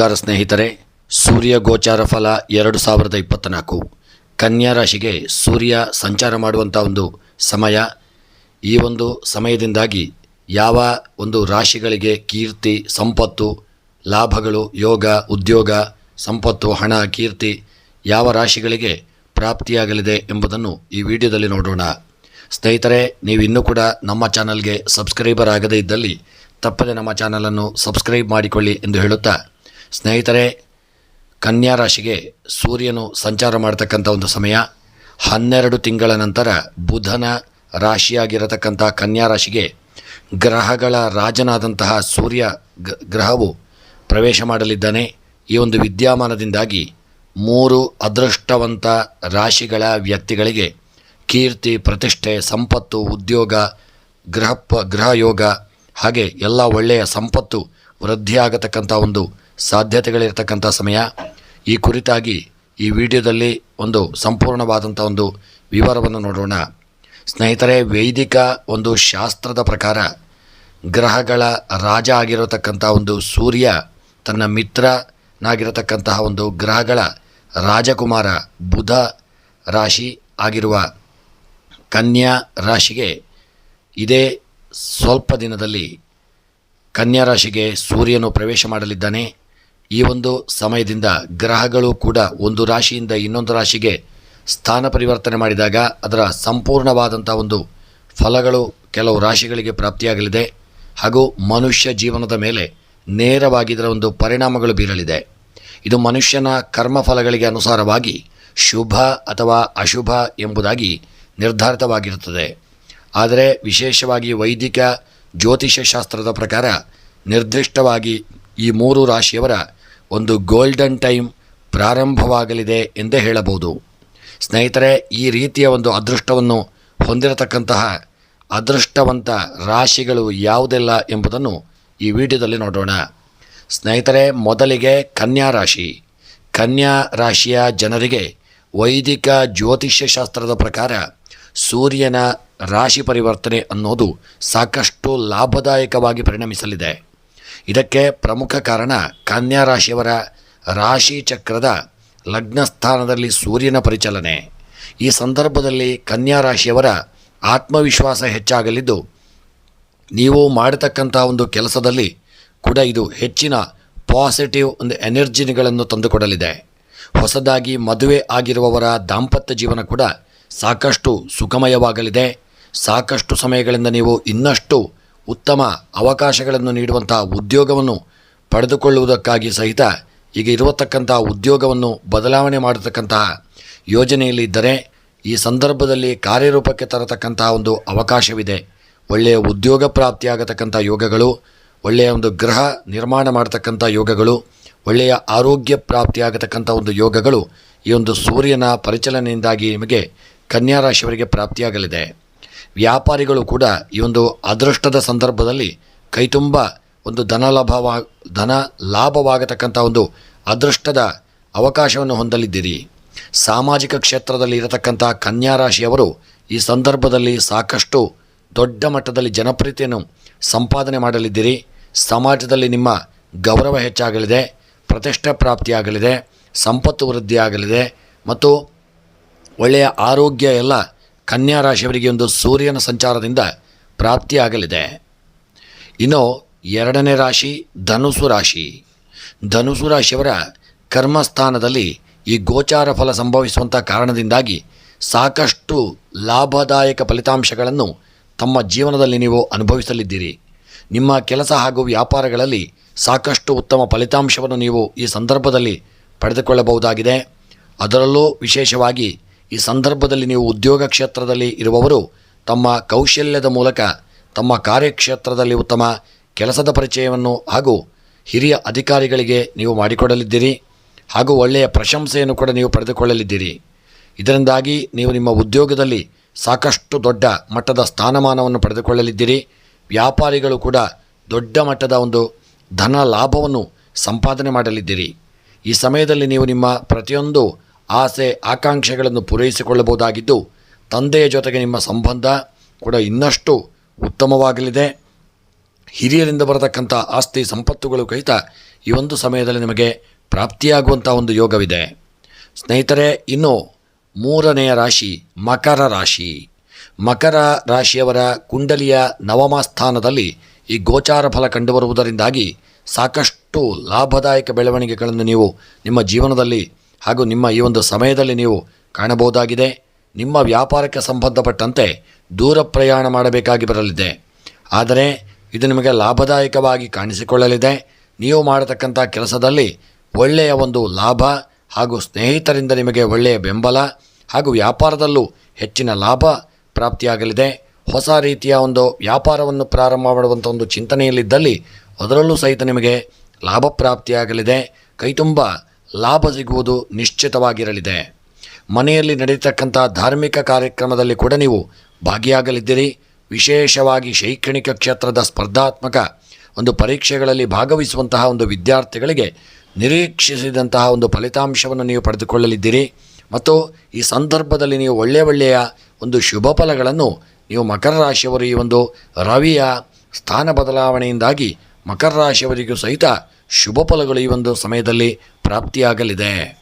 ನಮಸ್ಕಾರ ಸ್ನೇಹಿತರೆ. ಸೂರ್ಯ ಗೋಚಾರ ಫಲ ಎರಡು ಸಾವಿರದ ಇಪ್ಪತ್ತ್ನಾಲ್ಕು. ಕನ್ಯಾ ರಾಶಿಗೆ ಸೂರ್ಯ ಸಂಚಾರ ಮಾಡುವಂಥ ಒಂದು ಸಮಯ. ಈ ಒಂದು ಸಮಯದಿಂದಾಗಿ ಯಾವ ಒಂದು ರಾಶಿಗಳಿಗೆ ಕೀರ್ತಿ, ಸಂಪತ್ತು, ಲಾಭಗಳು, ಯೋಗ, ಉದ್ಯೋಗ, ಸಂಪತ್ತು, ಹಣ, ಕೀರ್ತಿ ಯಾವ ರಾಶಿಗಳಿಗೆ ಪ್ರಾಪ್ತಿಯಾಗಲಿದೆ ಎಂಬುದನ್ನು ಈ ವಿಡಿಯೋದಲ್ಲಿ ನೋಡೋಣ. ಸ್ನೇಹಿತರೆ, ನೀವು ಇನ್ನೂ ಕೂಡ ನಮ್ಮ ಚಾನಲ್ಗೆ ಸಬ್ಸ್ಕ್ರೈಬರ್ ಆಗದೇ ಇದ್ದಲ್ಲಿ ತಪ್ಪದೆ ನಮ್ಮ ಚಾನಲನ್ನು ಸಬ್ಸ್ಕ್ರೈಬ್ ಮಾಡಿಕೊಳ್ಳಿ ಎಂದು ಹೇಳುತ್ತಾ ಸ್ನೇಹಿತರೆ, ಕನ್ಯಾ ರಾಶಿಗೆ ಸೂರ್ಯನು ಸಂಚಾರ ಮಾಡ್ತಕ್ಕಂಥ ಒಂದು ಸಮಯ. ಹನ್ನೆರಡು ತಿಂಗಳ ನಂತರ ಬುಧನ ರಾಶಿಯಾಗಿರತಕ್ಕಂಥ ಕನ್ಯಾ ರಾಶಿಗೆ ಗ್ರಹಗಳ ರಾಜನಾದಂತಹ ಸೂರ್ಯ ಗ್ರಹವು ಪ್ರವೇಶ ಮಾಡಲಿದ್ದಾನೆ. ಈ ಒಂದು ವಿದ್ಯಮಾನದಿಂದಾಗಿ ಮೂರು ಅದೃಷ್ಟವಂತ ರಾಶಿಗಳ ವ್ಯಕ್ತಿಗಳಿಗೆ ಕೀರ್ತಿ, ಪ್ರತಿಷ್ಠೆ, ಸಂಪತ್ತು, ಉದ್ಯೋಗ ಗೃಹ ಯೋಗ ಹಾಗೆ ಎಲ್ಲ ಒಳ್ಳೆಯ ಸಂಪತ್ತು ವೃದ್ಧಿಯಾಗತಕ್ಕಂಥ ಒಂದು ಸಾಧ್ಯತೆಗಳಿರ್ತಕ್ಕಂಥ ಸಮಯ. ಈ ಕುರಿತಾಗಿ ಈ ವಿಡಿಯೋದಲ್ಲಿ ಒಂದು ಸಂಪೂರ್ಣವಾದಂಥ ಒಂದು ವಿವರವನ್ನು ನೋಡೋಣ. ಸ್ನೇಹಿತರೆ, ವೈದಿಕ ಒಂದು ಶಾಸ್ತ್ರದ ಪ್ರಕಾರ ಗ್ರಹಗಳ ರಾಜ ಆಗಿರತಕ್ಕಂಥ ಒಂದು ಸೂರ್ಯ, ತನ್ನ ಮಿತ್ರನಾಗಿರತಕ್ಕಂತಹ ಒಂದು ಗ್ರಹಗಳ ರಾಜಕುಮಾರ ಬುಧ ರಾಶಿ ಆಗಿರುವ ಕನ್ಯಾ ರಾಶಿಗೆ ಇದೇ ಸ್ವಲ್ಪ ದಿನದಲ್ಲಿ ಕನ್ಯಾ ರಾಶಿಗೆ ಸೂರ್ಯನು ಪ್ರವೇಶ ಮಾಡಲಿದ್ದಾನೆ. ಈ ಒಂದು ಸಮಯದಿಂದ ಗ್ರಹಗಳು ಕೂಡ ಒಂದು ರಾಶಿಯಿಂದ ಇನ್ನೊಂದು ರಾಶಿಗೆ ಸ್ಥಾನ ಪರಿವರ್ತನೆ ಮಾಡಿದಾಗ ಅದರ ಸಂಪೂರ್ಣವಾದಂಥ ಒಂದು ಫಲಗಳು ಕೆಲವು ರಾಶಿಗಳಿಗೆ ಪ್ರಾಪ್ತಿಯಾಗಲಿದೆ. ಹಾಗೂ ಮನುಷ್ಯ ಜೀವನದ ಮೇಲೆ ನೇರವಾಗಿ ಇದರ ಒಂದು ಪರಿಣಾಮಗಳು ಬೀರಲಿದೆ. ಇದು ಮನುಷ್ಯನ ಕರ್ಮಫಲಗಳಿಗೆ ಅನುಸಾರವಾಗಿ ಶುಭ ಅಥವಾ ಅಶುಭ ಎಂಬುದಾಗಿ ನಿರ್ಧಾರಿತವಾಗಿರುತ್ತದೆ. ಆದರೆ ವಿಶೇಷವಾಗಿ ವೈದಿಕ ಜ್ಯೋತಿಷ್ಯ ಶಾಸ್ತ್ರದ ಪ್ರಕಾರ ನಿರ್ದಿಷ್ಟವಾಗಿ ಈ ಮೂರು ರಾಶಿಯವರ ಒಂದು ಗೋಲ್ಡನ್ ಟೈಮ್ ಪ್ರಾರಂಭವಾಗಲಿದೆ ಎಂದೇ ಹೇಳಬಹುದು. ಸ್ನೇಹಿತರೆ, ಈ ರೀತಿಯ ಒಂದು ಅದೃಷ್ಟವನ್ನು ಹೊಂದಿರತಕ್ಕಂತಹ ಅದೃಷ್ಟವಂತ ರಾಶಿಗಳು ಯಾವುದೆಲ್ಲ ಎಂಬುದನ್ನು ಈ ವಿಡಿಯೋದಲ್ಲಿ ನೋಡೋಣ. ಸ್ನೇಹಿತರೆ, ಮೊದಲಿಗೆ ಕನ್ಯಾ ರಾಶಿ. ಕನ್ಯಾ ರಾಶಿಯ ಜನರಿಗೆ ವೈದಿಕ ಜ್ಯೋತಿಷ್ಯ ಶಾಸ್ತ್ರದ ಪ್ರಕಾರ ಸೂರ್ಯನ ರಾಶಿ ಪರಿವರ್ತನೆ ಅನ್ನೋದು ಸಾಕಷ್ಟು ಲಾಭದಾಯಕವಾಗಿ ಪರಿಣಮಿಸಲಿದೆ. ಇದಕ್ಕೆ ಪ್ರಮುಖ ಕಾರಣ ಕನ್ಯಾ ರಾಶಿಯವರ ರಾಶಿ ಚಕ್ರದ ಲಗ್ನ ಸ್ಥಾನದಲ್ಲಿ ಸೂರ್ಯನ ಪರಿಚಲನೆ. ಈ ಸಂದರ್ಭದಲ್ಲಿ ಕನ್ಯಾ ರಾಶಿಯವರ ಆತ್ಮವಿಶ್ವಾಸ ಹೆಚ್ಚಾಗಲಿದ್ದು, ನೀವು ಮಾಡತಕ್ಕಂಥ ಒಂದು ಕೆಲಸದಲ್ಲಿ ಕೂಡ ಇದು ಹೆಚ್ಚಿನ ಪಾಸಿಟಿವ್ ಒಂದು ಎನರ್ಜಿಗಳನ್ನು ತಂದುಕೊಡಲಿದೆ. ಹೊಸದಾಗಿ ಮದುವೆ ಆಗಿರುವವರ ದಾಂಪತ್ಯ ಜೀವನ ಕೂಡ ಸಾಕಷ್ಟು ಸುಖಮಯವಾಗಲಿದೆ. ಸಾಕಷ್ಟು ಸಮಯಗಳಿಂದ ನೀವು ಇನ್ನಷ್ಟು ಉತ್ತಮ ಅವಕಾಶಗಳನ್ನು ನೀಡುವಂತಹ ಉದ್ಯೋಗವನ್ನು ಪಡೆದುಕೊಳ್ಳುವುದಕ್ಕಾಗಿ ಸಹಿತ ಈಗ ಇರತಕ್ಕಂತಹ ಉದ್ಯೋಗವನ್ನು ಬದಲಾವಣೆ ಮಾಡತಕ್ಕಂತಹ ಯೋಜನೆಯಲ್ಲಿ ಇದ್ದರೆ ಈ ಸಂದರ್ಭದಲ್ಲಿ ಕಾರ್ಯರೂಪಕ್ಕೆ ತರತಕ್ಕಂತಹ ಒಂದು ಅವಕಾಶವಿದೆ. ಒಳ್ಳೆಯ ಉದ್ಯೋಗ ಪ್ರಾಪ್ತಿಯಾಗತಕ್ಕಂಥ ಯೋಗಗಳು, ಒಳ್ಳೆಯ ಒಂದು ಗ್ರಹ ನಿರ್ಮಾಣ ಮಾಡತಕ್ಕಂಥ ಯೋಗಗಳು, ಒಳ್ಳೆಯ ಆರೋಗ್ಯ ಪ್ರಾಪ್ತಿಯಾಗತಕ್ಕಂಥ ಒಂದು ಯೋಗಗಳು ಈ ಒಂದು ಸೂರ್ಯನ ಪರಿಚಲನೆಯಿಂದಾಗಿ ನಿಮಗೆ ಕನ್ಯಾ ರಾಶಿಯವರಿಗೆ ಪ್ರಾಪ್ತಿಯಾಗಲಿದೆ. ವ್ಯಾಪಾರಿಗಳು ಕೂಡ ಈ ಒಂದು ಅದೃಷ್ಟದ ಸಂದರ್ಭದಲ್ಲಿ ಕೈತುಂಬ ಒಂದು ಧನ ಲಾಭವ, ಧನ ಲಾಭವಾಗತಕ್ಕಂಥ ಒಂದು ಅದೃಷ್ಟದ ಅವಕಾಶವನ್ನು ಹೊಂದಲಿದ್ದೀರಿ. ಸಾಮಾಜಿಕ ಕ್ಷೇತ್ರದಲ್ಲಿ ಇರತಕ್ಕಂಥ ಕನ್ಯಾ ರಾಶಿಯವರು ಈ ಸಂದರ್ಭದಲ್ಲಿ ಸಾಕಷ್ಟು ದೊಡ್ಡ ಮಟ್ಟದಲ್ಲಿ ಜನಪ್ರಿಯತೆಯನ್ನು ಸಂಪಾದನೆ ಮಾಡಲಿದ್ದೀರಿ. ಸಮಾಜದಲ್ಲಿ ನಿಮ್ಮ ಗೌರವ ಹೆಚ್ಚಾಗಲಿದೆ, ಪ್ರತಿಷ್ಠೆ ಪ್ರಾಪ್ತಿಯಾಗಲಿದೆ, ಸಂಪತ್ತು ವೃದ್ಧಿಯಾಗಲಿದೆ ಮತ್ತು ಒಳ್ಳೆಯ ಆರೋಗ್ಯ ಎಲ್ಲ ಕನ್ಯಾ ರಾಶಿಯವರಿಗೆ ಒಂದು ಸೂರ್ಯನ ಸಂಚಾರದಿಂದ ಪ್ರಾಪ್ತಿಯಾಗಲಿದೆ. ಇನ್ನು ಎರಡನೇ ರಾಶಿ ಧನುಸು ರಾಶಿ. ಧನುಸು ರಾಶಿಯವರ ಕರ್ಮಸ್ಥಾನದಲ್ಲಿ ಈ ಗೋಚಾರ ಫಲ ಸಂಭವಿಸುವಂಥ ಕಾರಣದಿಂದಾಗಿ ಸಾಕಷ್ಟು ಲಾಭದಾಯಕ ಫಲಿತಾಂಶಗಳನ್ನು ತಮ್ಮ ಜೀವನದಲ್ಲಿ ನೀವು ಅನುಭವಿಸಲಿದ್ದೀರಿ. ನಿಮ್ಮ ಕೆಲಸ ಹಾಗೂ ವ್ಯಾಪಾರಗಳಲ್ಲಿ ಸಾಕಷ್ಟು ಉತ್ತಮ ಫಲಿತಾಂಶವನ್ನು ನೀವು ಈ ಸಂದರ್ಭದಲ್ಲಿ ಪಡೆದುಕೊಳ್ಳಬಹುದಾಗಿದೆ. ಅದರಲ್ಲೂ ವಿಶೇಷವಾಗಿ ಈ ಸಂದರ್ಭದಲ್ಲಿ ನೀವು ಉದ್ಯೋಗ ಕ್ಷೇತ್ರದಲ್ಲಿ ಇರುವವರು ತಮ್ಮ ಕೌಶಲ್ಯದ ಮೂಲಕ ತಮ್ಮ ಕಾರ್ಯಕ್ಷೇತ್ರದಲ್ಲಿ ಉತ್ತಮ ಕೆಲಸದ ಪರಿಚಯವನ್ನು ಹಾಗೂ ಹಿರಿಯ ಅಧಿಕಾರಿಗಳಿಗೆ ನೀವು ಮಾಡಿಕೊಡಲಿದ್ದೀರಿ ಹಾಗೂ ಒಳ್ಳೆಯ ಪ್ರಶಂಸೆಯನ್ನು ಕೂಡ ನೀವು ಪಡೆದುಕೊಳ್ಳಲಿದ್ದೀರಿ. ಇದರಿಂದಾಗಿ ನೀವು ನಿಮ್ಮ ಉದ್ಯೋಗದಲ್ಲಿ ಸಾಕಷ್ಟು ದೊಡ್ಡ ಮಟ್ಟದ ಸ್ಥಾನಮಾನವನ್ನು ಪಡೆದುಕೊಳ್ಳಲಿದ್ದೀರಿ. ವ್ಯಾಪಾರಿಗಳು ಕೂಡ ದೊಡ್ಡ ಮಟ್ಟದ ಒಂದು ಧನ ಲಾಭವನ್ನು ಸಂಪಾದನೆ ಮಾಡಲಿದ್ದೀರಿ. ಈ ಸಮಯದಲ್ಲಿ ನೀವು ನಿಮ್ಮ ಪ್ರತಿಯೊಂದು ಆಸೆ, ಆಕಾಂಕ್ಷೆಗಳನ್ನು ಪೂರೈಸಿಕೊಳ್ಳಬಹುದಾಗಿದ್ದು, ತಂದೆಯ ಜೊತೆಗೆ ನಿಮ್ಮ ಸಂಬಂಧ ಕೂಡ ಇನ್ನಷ್ಟು ಉತ್ತಮವಾಗಲಿದೆ. ಹಿರಿಯರಿಂದ ಬರತಕ್ಕಂಥ ಆಸ್ತಿ ಸಂಪತ್ತುಗಳು ಕೈತ ಈ ಒಂದು ಸಮಯದಲ್ಲಿ ನಿಮಗೆ ಪ್ರಾಪ್ತಿಯಾಗುವಂಥ ಒಂದು ಯೋಗವಿದೆ. ಸ್ನೇಹಿತರೆ, ಇನ್ನು ಮೂರನೆಯ ರಾಶಿ ಮಕರ ರಾಶಿ. ಮಕರ ರಾಶಿಯವರ ಕುಂಡಲಿಯ ನವಮ ಸ್ಥಾನದಲ್ಲಿ ಈ ಗೋಚಾರ ಫಲ ಕಂಡುಬರುವುದರಿಂದಾಗಿ ಸಾಕಷ್ಟು ಲಾಭದಾಯಕ ಬೆಳವಣಿಗೆಗಳನ್ನು ನೀವು ನಿಮ್ಮ ಜೀವನದಲ್ಲಿ ಹಾಗೂ ನಿಮ್ಮ ಈ ಒಂದು ಸಮಯದಲ್ಲಿ ನೀವು ಕಾಣಬಹುದಾಗಿದೆ. ನಿಮ್ಮ ವ್ಯಾಪಾರಕ್ಕೆ ಸಂಬಂಧಪಟ್ಟಂತೆ ದೂರ ಪ್ರಯಾಣ ಮಾಡಬೇಕಾಗಿ ಬರಲಿದೆ. ಆದರೆ ಇದು ನಿಮಗೆ ಲಾಭದಾಯಕವಾಗಿ ಕಾಣಿಸಿಕೊಳ್ಳಲಿದೆ. ನೀವು ಮಾಡತಕ್ಕಂಥ ಕೆಲಸದಲ್ಲಿ ಒಳ್ಳೆಯ ಒಂದು ಲಾಭ ಹಾಗೂ ಸ್ನೇಹಿತರಿಂದ ನಿಮಗೆ ಒಳ್ಳೆಯ ಬೆಂಬಲ ಹಾಗೂ ವ್ಯಾಪಾರದಲ್ಲೂ ಹೆಚ್ಚಿನ ಲಾಭ ಪ್ರಾಪ್ತಿಯಾಗಲಿದೆ. ಹೊಸ ರೀತಿಯ ಒಂದು ವ್ಯಾಪಾರವನ್ನು ಪ್ರಾರಂಭ ಮಾಡುವಂಥ ಒಂದು ಚಿಂತನೆಯಲ್ಲಿದ್ದಲ್ಲಿ ಅದರಲ್ಲೂ ಸಹಿತ ನಿಮಗೆ ಲಾಭ ಪ್ರಾಪ್ತಿಯಾಗಲಿದೆ. ಕೈತುಂಬ ಲಾಭ ಸಿಗುವುದು ನಿಶ್ಚಿತವಾಗಿರಲಿದೆ. ಮನೆಯಲ್ಲಿ ನಡೆಯತಕ್ಕಂಥ ಧಾರ್ಮಿಕ ಕಾರ್ಯಕ್ರಮದಲ್ಲಿ ಕೂಡ ನೀವು ಭಾಗಿಯಾಗಲಿದ್ದೀರಿ. ವಿಶೇಷವಾಗಿ ಶೈಕ್ಷಣಿಕ ಕ್ಷೇತ್ರದ ಸ್ಪರ್ಧಾತ್ಮಕ ಒಂದು ಪರೀಕ್ಷೆಗಳಲ್ಲಿ ಭಾಗವಹಿಸುವಂತಹ ಒಂದು ವಿದ್ಯಾರ್ಥಿಗಳಿಗೆ ನಿರೀಕ್ಷಿಸಿದಂತಹ ಒಂದು ಫಲಿತಾಂಶವನ್ನು ನೀವು ಪಡೆದುಕೊಳ್ಳಲಿದ್ದೀರಿ. ಮತ್ತು ಈ ಸಂದರ್ಭದಲ್ಲಿ ನೀವು ಒಳ್ಳೆಯ ಒಳ್ಳೆಯ ಒಂದು ಶುಭ ಫಲಗಳನ್ನು ನೀವು ಮಕರ ರಾಶಿಯವರು ಈ ಒಂದು ರವಿಯ ಸ್ಥಾನ ಬದಲಾವಣೆಯಿಂದಾಗಿ ಮಕರ ರಾಶಿಯವರಿಗೂ ಸಹಿತ ಶುಭ ಫಲಗಳು ಈ ಒಂದು ಸಮಯದಲ್ಲಿ ಪ್ರಾಪ್ತಿಯಾಗಲಿದೆ.